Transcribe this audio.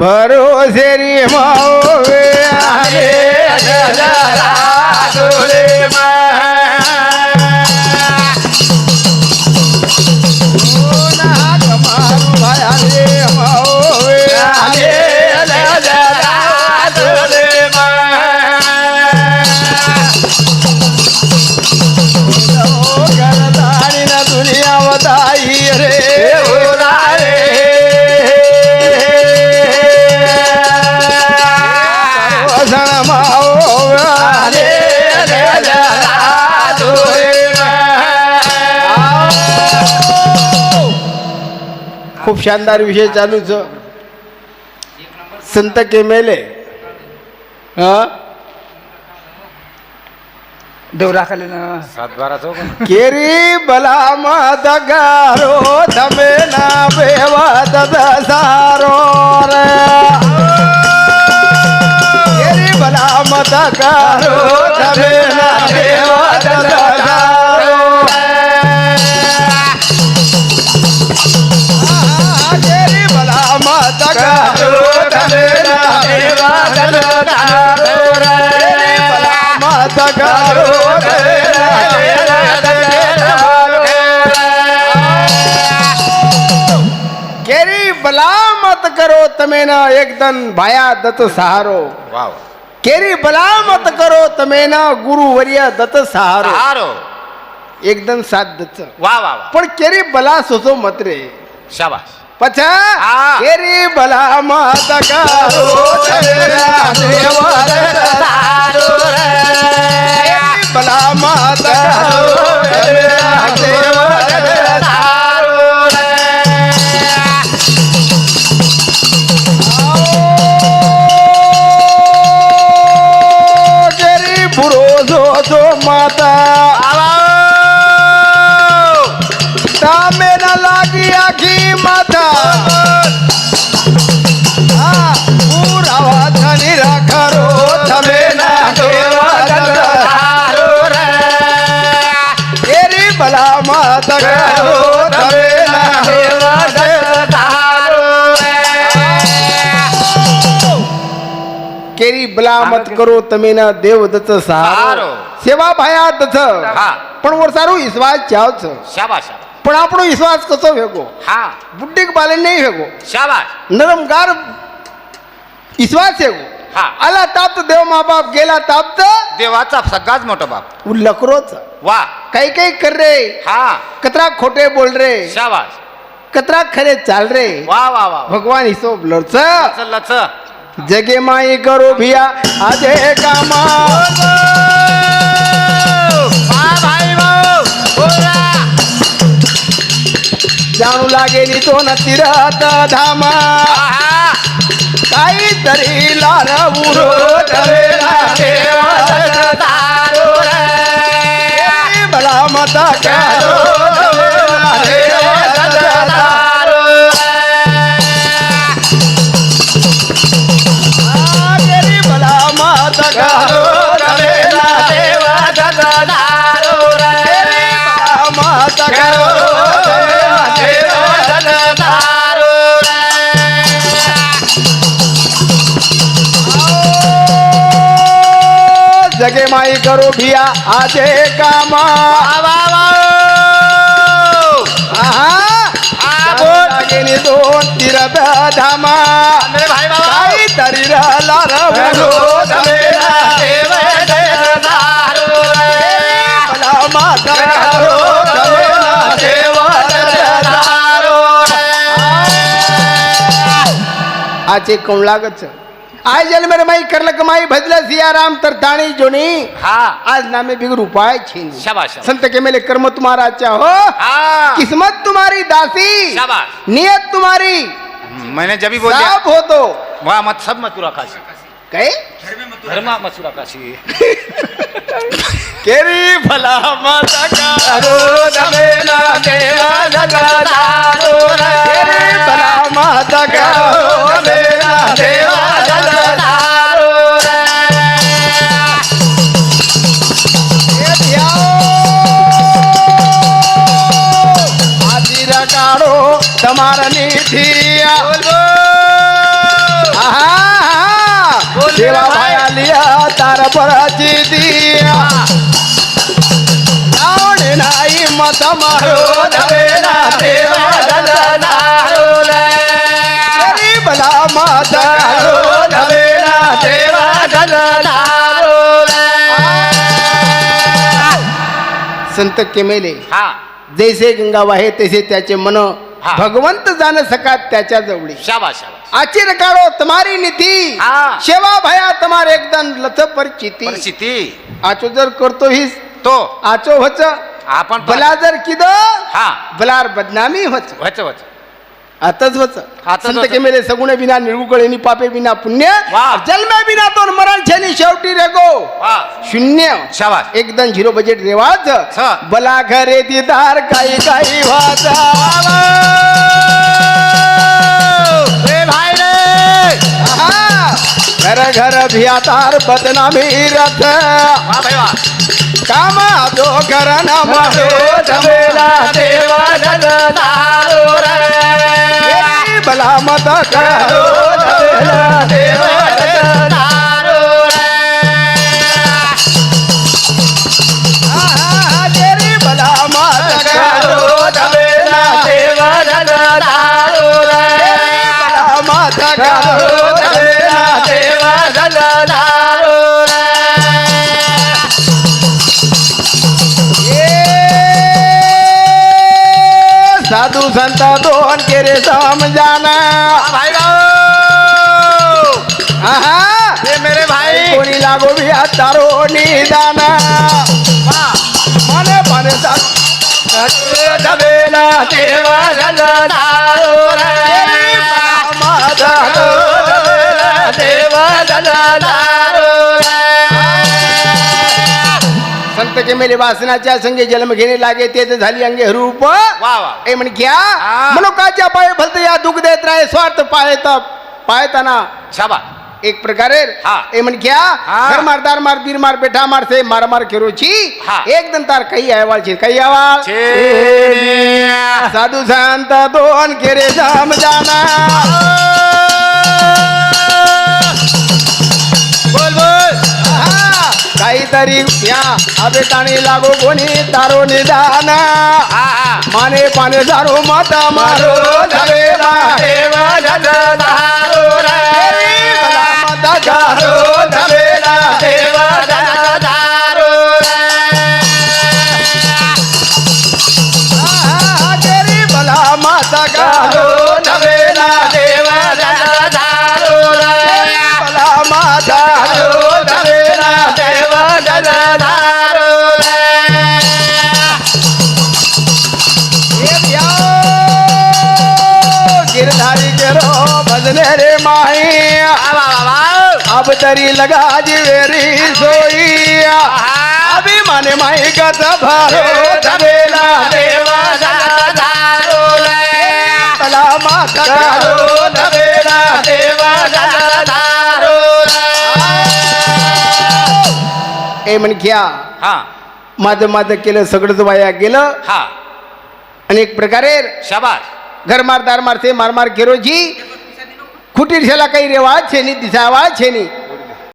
ભરો શેરી માં. खूप शानदार विषय चालू छ संत केमेले हा देवरा खाली ना सातबारा चौक केरी बला मत गारो तमे ना बेवत सारो रे केरी बला કેરી ભલા મત કરો તમે ના એકદન ભાયા દત્ત સહારો વાવ કેરી ભલા મત કરો તમે ના ગુરુ વર્ય દત્ત સહારો સહારો એકદમ સાથ દત્ત વાહ વાહ પણ કેરી ભલા સોસો મત રે શાબાશ పచ్చా ఎరి బల మాతకారు బల మాతకారు मत करो तमे ना देव दत सारो। सेवा भाया दच पण वर सारो विश्वास चावच। शाबाश पण आपण विश्वास कसो फेगो हा। बुड्डीक बाले नाही फेगो शाबाश नरम गार विश्वास हेगो आला ताप देव मा बाप गेला ताप देवाचा सगळाच मोठा बाप। लकरोच। वा। काही काही कर रे। हा। कचरा खोटे बोल रे। शाबाश कचरा खरे चाल रे। वा वा वा भगवान हिशोब लढच। लच जगे माई करो भिया अजय कामा। जाणू लागेली तो न तिरत धामा। काहीतरी लाल उरो मला मता करो जगे माई करो भिया आजे कामा। दोन तिरत धामा। माता करो आचे कोण लागत आय जन्म रे माई करल कमाई भजल सियाराम तर ताणी जोनी हा। आज नामे बिगर उपाय छीन। शाबाश संत के मेले कर्म तुम्हारा अच्छा हो। किस्मत तुम्हारी दासी। शाबाश। नियत तुम्हारी। मैंने जब भी बोल हो तो। वहाँ मत सब मथुरा काशी। कहे? घर में मथुरा काशी। केरी भला माता दमेला જગાડો તમારા નીથી સેવા ભાયા લિયા તાર પર જીદ્યા આવડે નાઈ મત મારો ધવે સંત કેમેલે હા जैसे गंगा वाहे तैसे त्याचे मन. हा. भगवंत जाण सका त्याच्या जवळी शाबाश शाबाश आचिर काढो तुम्हारी नीती हा. सेवा भया तुम्हार एकदम लथ परिचिती. परिस्थिती आचो जर करतो हीच. तो. आचो होच. आपण भला जर किद. हा. भलार बदनामी होच. वच वच आताच होच आताच संत होच. केमेले सगुण बिना पापे बिना पुण्य वा. जन्मे बिना तो मरण छेनी शेवटी रे गो वा. शून्य. एकदम झिरो बजेट रेवाज. बला घरे दिदार काही काही वाचा रे भाई रे. आहा! घर घर भियातार बदनामी रथ. वा भाई वा. कामा जो घर नाम भला मत करो आहा, तेरी भला मत करो भला मत करो ये साधू संत दोन केरे समजाना भाई आहा ये मेरे भाई कोणी लागो भी तारो निदान मने मने दबेला देवा माता संत के मेले वासनाच्या संगे जन्म घेणे लागे ते झाली अंगे रूप. वा वा ए म्हण घ्या. हा. मनुकाच्या पाय भलत या दुःख देत राहे स्वार्थ पाळत पाळताना शाबाश एक प्रकारे हा. ए म्हण घ्या. हा. घर मार दार मार बीर मार बेठा मार से मार मार खेरोची. हा. एक दंतार काही अहवाल छे काही अहवाल. साधू संत दोन केरे जाम जाना. काहीतरी या अबे ताणी लागो कोणी तारो निदान. माने पाने दारो माता मारो धवेला भला माता गारो अब तरी लगा जिवेरी सोई अभी माने माई कथ भरो धवेला भला माता गारो धवेला ए म्हण घ्या. हा. माझं माझं केलं सगळंच वाया गेलं. हा. आणि एक प्रकारे शाबाश घर मार दार मारते मार मार केरोजी. खुटीर शेला काही रेवा छेनी दिसावा छेनी